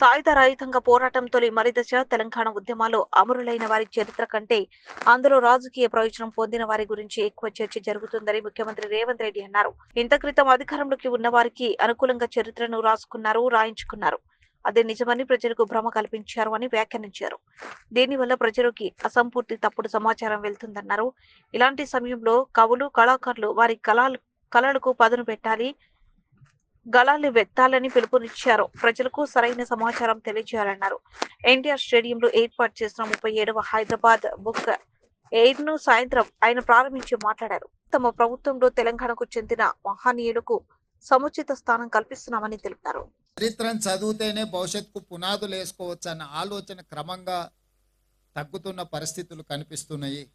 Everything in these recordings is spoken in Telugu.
సాయుధ రహితంగా పోరాటం తొలి మరిదశ తెలంగాణ ఉద్యమాల్లో అమరులైన వారి చరిత్ర కంటే అందులో రాజకీయ ప్రయోజనం పొందిన వారి గురించి ఎక్కువ చర్చ జరుగుతుందని ముఖ్యమంత్రి రేవంత్ రెడ్డి అన్నారు. ఇంత క్రితం అధికారంలోకి ఉన్న వారికి అనుకూలంగా చరిత్రను రాసుకున్నారు రాయించుకున్నారు. అదే నిజమని ప్రజలకు భ్రమ కల్పించారు అని వ్యాఖ్యానించారు. దీనివల్ల ప్రజలకి అసంపూర్తి తప్పుడు సమాచారం వెళ్తుందన్నారు. ఇలాంటి సమయంలో కవులు కళాకారులు వారి కళలు కళలకు పదును పెట్టాలి గళాలు వెత్తాలని పిలుపునిచ్చారు. ప్రజలకు సరైన సమాచారం తెలియజేయాలన్నారు. ఎన్టీఆర్ స్టేడియంలో ఏర్పాటు చేసిన ముప్పై ఏడవ హైదరాబాద్ బుక్ ఎయిర్ను సాయంత్రం ఆయన ప్రారంభించి మాట్లాడారు. తమ ప్రభుత్వంలో తెలంగాణకు చెందిన మహనీయులకు సముచిత స్థానం కల్పిస్తున్నామని తెలిపారు. చరిత్రను చదివితేనే భవిష్యత్తుకు పునాదులు వేసుకోవచ్చు అన్న ఆలోచన క్రమంగా తగ్గుతున్న పరిస్థితులు కనిపిస్తున్నాయి.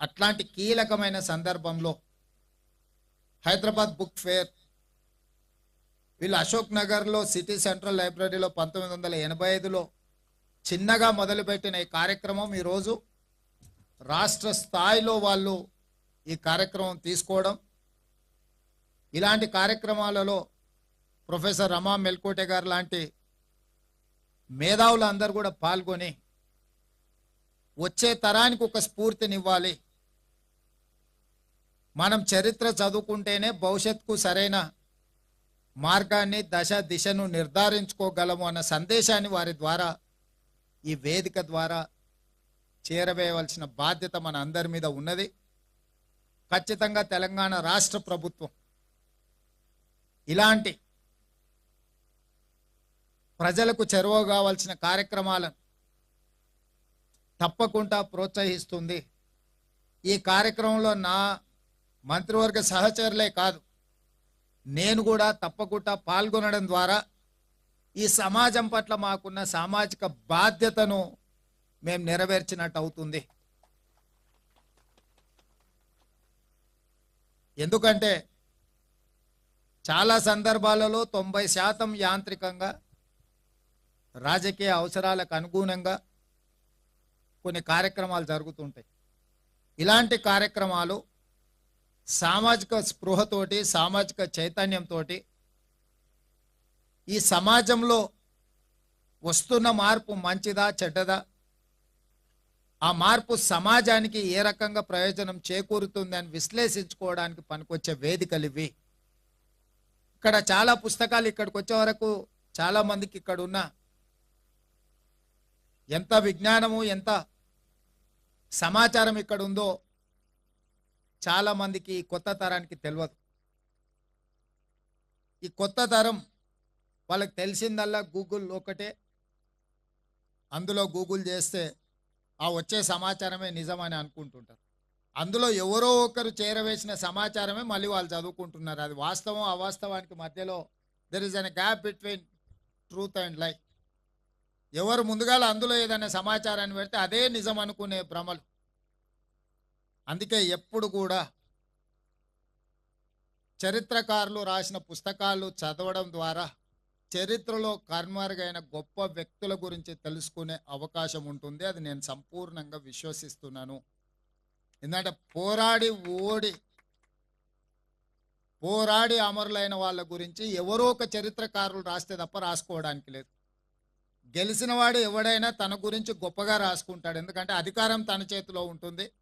అట్లాంటి కీలకమైన సందర్భంలో హైదరాబాద్ బుక్ ఫేర్ వీళ్ళు అశోక్ నగర్లో సిటీ సెంట్రల్ లైబ్రరీలో పంతొమ్మిది వందల ఎనభై ఐదులో చిన్నగా మొదలుపెట్టిన ఈ కార్యక్రమం ఈరోజు రాష్ట్ర స్థాయిలో వాళ్ళు ఈ కార్యక్రమం తీసుకోవడం. ఇలాంటి కార్యక్రమాలలో ప్రొఫెసర్ రమా మెల్కోటే గారు లాంటి మేధావులు అందరూ కూడా పాల్గొని వచ్చే తరానికి ఒక స్ఫూర్తినివ్వాలి. మనం చరిత్ర చదువుకుంటేనే భవిష్యత్తుకు సరైన మార్గాన్ని దశ దిశను నిర్ధారించుకోగలము అన్న సందేశాన్ని వారి ద్వారా ఈ వేదిక ద్వారా చేరవేయవలసిన బాధ్యత మన అందరి మీద ఉన్నది. ఖచ్చితంగా తెలంగాణ రాష్ట్ర ప్రభుత్వం ఇలాంటి ప్రజలకు చెరువ కావాల్సిన కార్యక్రమాలను తప్పకుండా ప్రోత్సహిస్తుంది. ఈ కార్యక్రమంలో నా మంత్రివర్గ సహచరులే కాదు నేను కూడా తప్పకుండా పాల్గొనడం ద్వారా ఈ సమాజం పట్ల మాకున్న సామాజిక బాధ్యతను మేము నెరవేర్చినట్టు అవుతుంది. ఎందుకంటే చాలా సందర్భాలలో తొంభై శాతం యాంత్రికంగా రాజకీయ అవసరాలకు అనుగుణంగా కొన్ని కార్యక్రమాలు జరుగుతుంటాయి. ఇలాంటి కార్యక్రమాలు సామాజిక స్పృహతోటి సామాజిక చైతన్యంతో ఈ సమాజంలో వస్తున్న మార్పు మంచిదా చెడ్డదా? ఆ మార్పు సమాజానికి ఏ రకంగా ప్రయోజనం చేకూరుతుంది అని విశ్లేషించుకోవడానికి పనికొచ్చే వేదికలు ఇవి ఇక్కడ చాలా పుస్తకాలు ఇక్కడికి వచ్చే వరకు చాలా మందికి ఇక్కడ ఉన్న ఎంత విజ్ఞానము ఎంత సమాచారం ఇక్కడ ఉందో చాలా మందికి ఈ కొత్త తరానికి తెలియదు ఈ కొత్త తరం వాళ్ళకి తెలిసిందల్లా గూగుల్ ఒకటే. అందులో గూగుల్ చేస్తే ఆ వచ్చే సమాచారమే నిజమని అనుకుంటుంటారు. అందులో ఎవరో ఒకరు చేరవేసిన సమాచారమే మళ్ళీ వాళ్ళు చదువుకుంటున్నారు. అది వాస్తవం అవాస్తవానికి మధ్యలో there is an gap between truth and life ఎవరు ముందుగాల అందులో ఏదైనా సమాచారాన్ని పెడితే అదే నిజం అనుకునే భ్రమలు. అందుకే ఎప్పుడు కూడా చరిత్రకారులు రాసిన పుస్తకాలు చదవడం ద్వారా చరిత్రలో కర్మరుగైన గొప్ప వ్యక్తుల గురించి తెలుసుకునే అవకాశం ఉంటుంది. అది నేను సంపూర్ణంగా విశ్వసిస్తున్నాను. ఎందుకంటే పోరాడి ఓడి పోరాడి అమరులైన వాళ్ళ గురించి ఎవరో ఒక చరిత్రకారులు రాస్తే తప్ప రాసుకోవడానికి లేదు. గెలిచిన వాడు ఎవడైనా తన గురించి గొప్పగా రాసుకుంటాడు. ఎందుకంటే అధికారం తన చేతిలో ఉంటుంది.